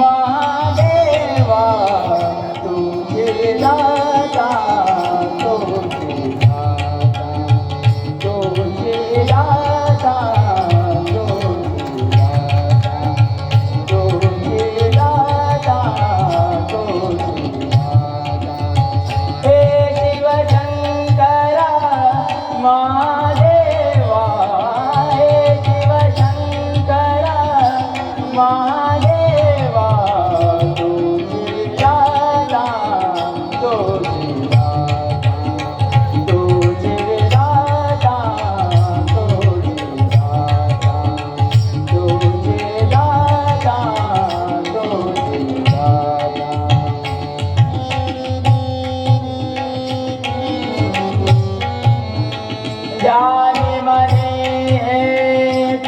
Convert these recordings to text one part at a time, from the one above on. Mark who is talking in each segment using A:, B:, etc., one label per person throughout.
A: Mama.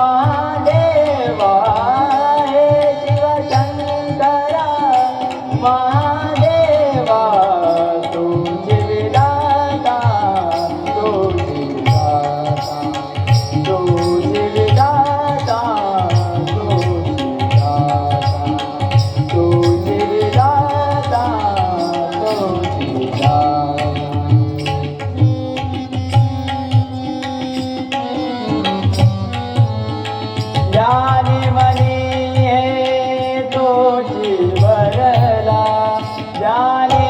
A: 와. जाने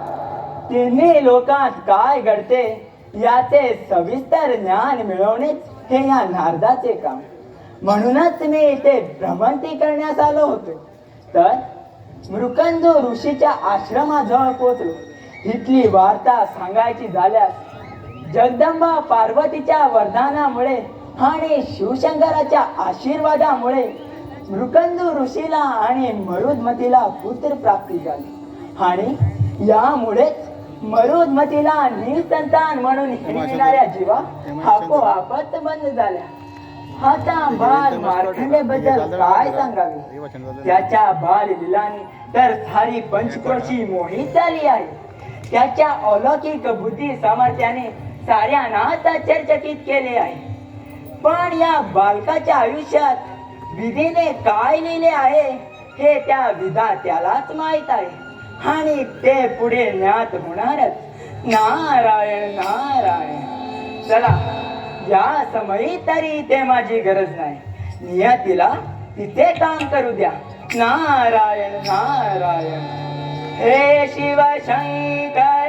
A: तिन्ही लोकात काय घडते याचे सविस्तर ज्ञान मिळवणेच हे या नारदाचे काम. म्हणूनच मी इथे भ्रमंती करण्यास आलो होतो. तर मृकंदू ऋषीच्या आश्रमाजवळ पोचलो इथली वार्ता सांगायची झाल्यास जगदंबा पार्वतीच्या वरदानामुळे आणि शिवशंकराच्या आशीर्वादामुळे मृकंदू ऋषीला आणि मरुदमतीला पुत्र प्राप्ती झाली. आणि यामुळेच मरुदमतीला निसंतान म्हणून हिणविणाऱ्या जीवा आपोआपच बंद झाल्या. आता बाल मार्खंडे बद्दल काय सांगावे? त्याच्या बाल लिलानी तर सारी पंचक्रोशी मोहित झाली आहे. त्याच्या अलौकिक बुद्धी सामर्थ्याने साऱ्यांनाच आश्चर्यचकित केले आहे. पण या बालकाच्या आयुष्यात विधीने काय लिहिले आहे हे त्या विधात्यालाच माहीत आहे. आणि ते पुढे ज्ञात होणारच. नारायण नारायण. चला या समयी तरी ते माझी गरज नाही. नियतीला तिथे काम करू द्या. नारायण नारायण. हे शिवशंकर!